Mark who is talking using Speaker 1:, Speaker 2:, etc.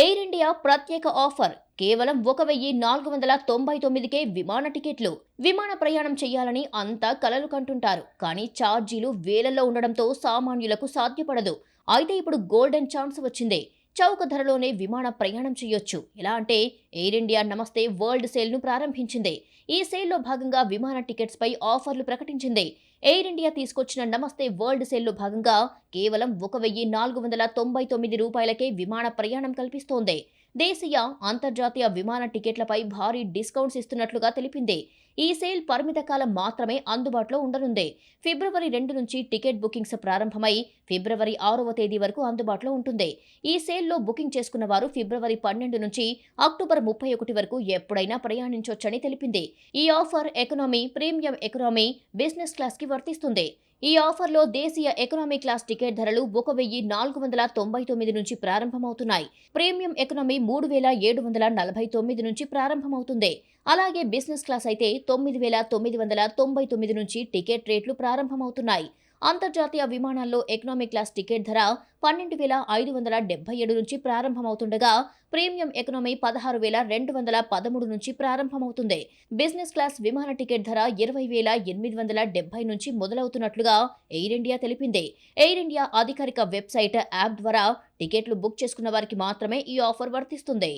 Speaker 1: Air India ప్రత్యేక offer. కేవలం ఒక వెయ్యి నాలుగు వందల తొంభై తొమ్మిదికే విమాన టికెట్లు. విమాన ప్రయాణం చేయాలని అంతా కలలు కంటుంటారు. కానీ ఛార్జీలు వేలల్లో ఉండడంతో సామాన్యులకు సాధ్యపడదు. అయితే ఇప్పుడు గోల్డెన్ ఛాన్స్ వచ్చింది. చౌక ధరలోనే విమాన ప్రయాణం చేయొచ్చు. ఎలా అంటే ఎయిర్ ఇండియా నమస్తే వరల్డ్ సేల్ను ప్రారంభించింది. ఈ సేల్లో భాగంగా విమాన టికెట్స్ పై ఆఫర్లు ప్రకటించింది. ఎయిర్ ఇండియా తీసుకొచ్చిన నమస్తే వరల్డ్ సేల్లో భాగంగా కేవలం ఒక వెయ్యి నాలుగు వందల తొంభై తొమ్మిది రూపాయలకే విమాన ప్రయాణం కల్పిస్తోంది. దేశీయ అంతర్జాతీయ విమాన టికెట్లపై భారీ డిస్కౌంట్స్ ఇస్తున్నట్లుగా తెలిపింది. ఈ సేల్ పరిమిత కాలం మాత్రమే అందుబాటులో ఉండనుంది. ఫిబ్రవరి రెండు నుంచి టికెట్ బుకింగ్స్ ప్రారంభమై ఫిబ్రవరి ఆరవ తేదీ వరకు అందుబాటులో ఉంటుంది. ఈ సేల్లో బుకింగ్ చేసుకున్న వారు ఫిబ్రవరి పన్నెండు నుంచి అక్టోబర్ ముప్పై ఒకటి వరకు ఎప్పుడైనా ప్రయాణించవచ్చని తెలిపింది. ఈ offer economy premium economy business క్లాస్కి కి వర్తిస్తుంది. ఈ ఆఫర్లో దేశీయ ఎకనామీ క్లాస్ టికెట్ ధరలు ఒక వెయ్యి నాలుగు వందల తొంభై తొమ్మిది నుంచి ప్రారంభమవుతున్నాయి. ప్రీమియం ఎకనామీ మూడు వేల ఏడు వందల నలభై తొమ్మిది నుంచి ప్రారంభమవుతుంది. అలాగే బిజినెస్ క్లాస్ అయితే తొమ్మిది వేల తొమ్మిది వందల తొంభై తొమ్మిది నుంచి టికెట్ రేట్లు ప్రారంభమవుతున్నాయి. అంతర్జాతీయ విమానాల్లో ఎకనామీ క్లాస్ టికెట్ ధర పన్నెండు వేల ఐదు వందల డెబ్బై ఏడు నుంచి ప్రారంభమవుతుండగా ప్రీమియం ఎకనామీ పదహారు వేల రెండు వందల పదమూడు నుంచి ప్రారంభమవుతుంది. బిజినెస్ క్లాస్ విమాన టికెట్ ధర ఇరవై వేల ఎనిమిది వందల డెబ్బై నుంచి మొదలవుతున్నట్లుగా ఎయిర్ ఇండియా తెలిపింది. ఎయిర్ ఇండియా అధికారిక వెబ్సైట్ యాప్ ద్వారా టికెట్లు బుక్ చేసుకున్న వారికి మాత్రమే ఈ ఆఫర్ వర్తిస్తుంది.